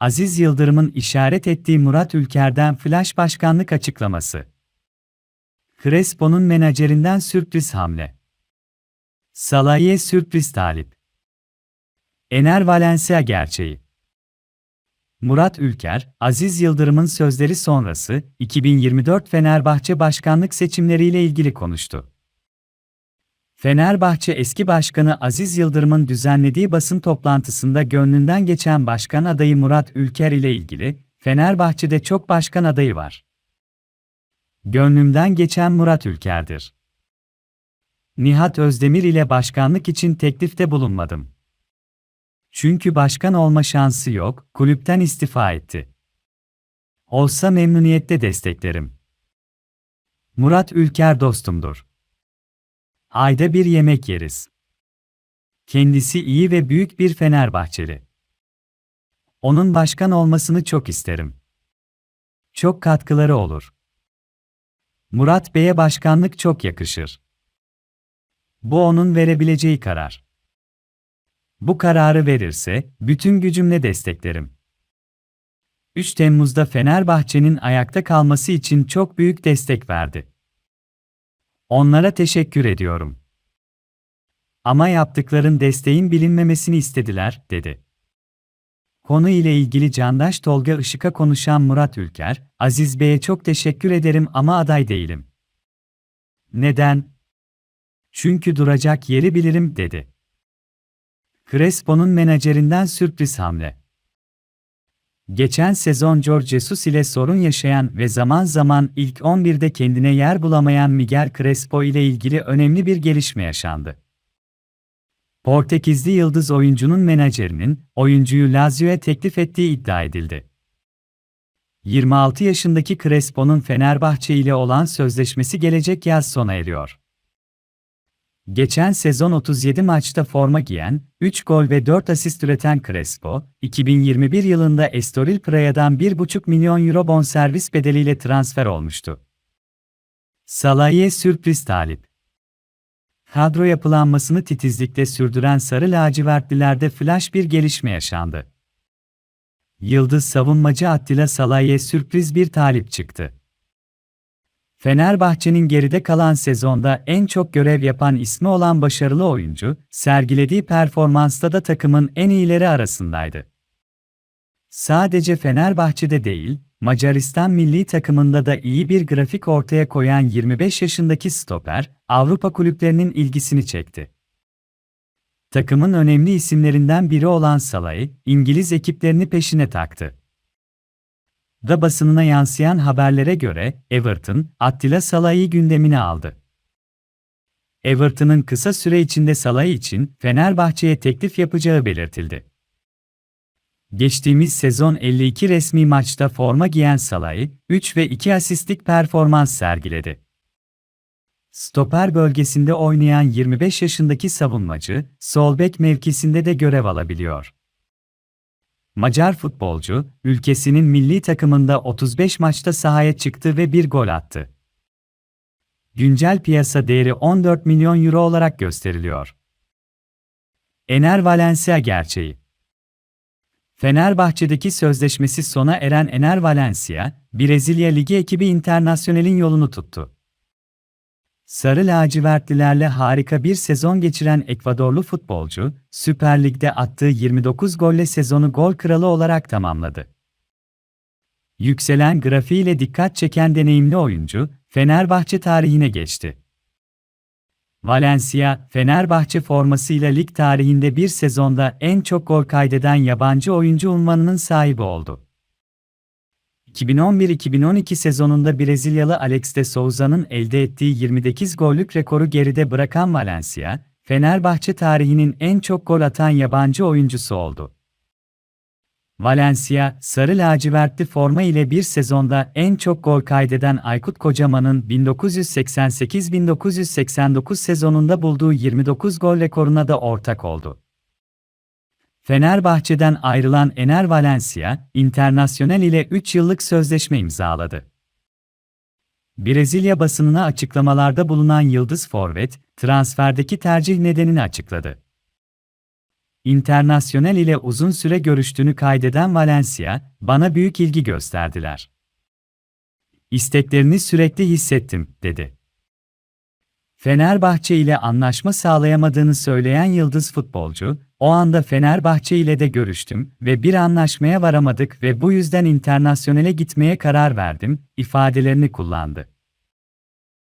Aziz Yıldırım'ın işaret ettiği Murat Ülker'den flash başkanlık açıklaması. Crespo'nun menajerinden sürpriz hamle. Salah'ye sürpriz talip. Ener Valencia gerçeği. Murat Ülker, Aziz Yıldırım'ın sözleri sonrası 2024 Fenerbahçe başkanlık seçimleriyle ilgili konuştu. Fenerbahçe eski başkanı Aziz Yıldırım'ın düzenlediği basın toplantısında gönlünden geçen başkan adayı Murat Ülker ile ilgili, Fenerbahçe'de çok başkan adayı var. Gönlümden geçen Murat Ülker'dir. Nihat Özdemir ile başkanlık için teklifte bulunmadım. Çünkü başkan olma şansı yok, kulüpten istifa etti. Olsa memnuniyetle desteklerim. Murat Ülker dostumdur. Ayda bir yemek yeriz. Kendisi iyi ve büyük bir Fenerbahçeli. Onun başkan olmasını çok isterim. Çok katkıları olur. Murat Bey'e başkanlık çok yakışır. Bu onun verebileceği karar. Bu kararı verirse bütün gücümle desteklerim. 3 Temmuz'da Fenerbahçe'nin ayakta kalması için çok büyük destek verdi. Onlara teşekkür ediyorum. Ama yaptıkların desteğin bilinmemesini istediler, dedi. Konu ile ilgili Candaş Tolga Işık'a konuşan Murat Ülker, Aziz Bey'e çok teşekkür ederim ama aday değilim. Neden? Çünkü duracak yeri bilirim, dedi. Crespo'nun menajerinden sürpriz hamle. Geçen sezon George Jesus ile sorun yaşayan ve zaman zaman ilk 11'de kendine yer bulamayan Miguel Crespo ile ilgili önemli bir gelişme yaşandı. Portekizli yıldız oyuncunun menajerinin oyuncuyu Lazio'ya teklif ettiği iddia edildi. 26 yaşındaki Crespo'nun Fenerbahçe ile olan sözleşmesi gelecek yaz sona eriyor. Geçen sezon 37 maçta forma giyen, 3 gol ve 4 asist üreten Crespo, 2021 yılında Estoril Praya'dan 1,5 milyon euro bonservis bedeliyle transfer olmuştu. Salah'ye sürpriz talip. Kadro yapılanmasını titizlikle sürdüren Sarı Lacivertlilerde flash bir gelişme yaşandı. Yıldız savunmacı Attila Salah'ye sürpriz bir talip çıktı. Fenerbahçe'nin geride kalan sezonda en çok görev yapan ismi olan başarılı oyuncu, sergilediği performansta da takımın en iyileri arasındaydı. Sadece Fenerbahçe'de değil, Macaristan milli takımında da iyi bir grafik ortaya koyan 25 yaşındaki stoper, Avrupa kulüplerinin ilgisini çekti. Takımın önemli isimlerinden biri olan Salah'ı, İngiliz ekiplerini peşine taktı da basınına yansıyan haberlere göre Everton, Attila Salah'ı gündemine aldı. Everton'ın kısa süre içinde Salah için Fenerbahçe'ye teklif yapacağı belirtildi. Geçtiğimiz sezon 52 resmi maçta forma giyen Salah'ı 3 ve 2 asistlik performans sergiledi. Stoper bölgesinde oynayan 25 yaşındaki savunmacı, sol bek mevkisinde de görev alabiliyor. Macar futbolcu, ülkesinin milli takımında 35 maçta sahaya çıktı ve bir gol attı. Güncel piyasa değeri 14 milyon euro olarak gösteriliyor. Ener Valencia gerçeği Fenerbahçe'deki sözleşmesi sona eren Ener Valencia, Brezilya Ligi ekibi Internasyonel'in yolunu tuttu. Sarı lacivertlilerle harika bir sezon geçiren Ekvadorlu futbolcu, Süper Lig'de attığı 29 golle sezonu gol kralı olarak tamamladı. Yükselen grafiğiyle dikkat çeken deneyimli oyuncu, Fenerbahçe tarihine geçti. Valencia, Fenerbahçe formasıyla lig tarihinde bir sezonda en çok gol kaydeden yabancı oyuncu unvanının sahibi oldu. 2011-2012 sezonunda Brezilyalı Alex de Souza'nın elde ettiği 28 gollük rekoru geride bırakan Valencia, Fenerbahçe tarihinin en çok gol atan yabancı oyuncusu oldu. Valencia, sarı lacivertli forma ile bir sezonda en çok gol kaydeden Aykut Kocaman'ın 1988-1989 sezonunda bulduğu 29 gol rekoruna da ortak oldu. Fenerbahçe'den ayrılan Ener Valencia, Internasyonel ile 3 yıllık sözleşme imzaladı. Brezilya basınına açıklamalarda bulunan Yıldız Forvet, transferdeki tercih nedenini açıkladı. Internasyonel ile uzun süre görüştüğünü kaydeden Valencia, bana büyük ilgi gösterdiler. İsteklerini sürekli hissettim, dedi. Fenerbahçe ile anlaşma sağlayamadığını söyleyen yıldız futbolcu, o anda Fenerbahçe ile de görüştüm ve bir anlaşmaya varamadık ve bu yüzden internasyonele gitmeye karar verdim, ifadelerini kullandı.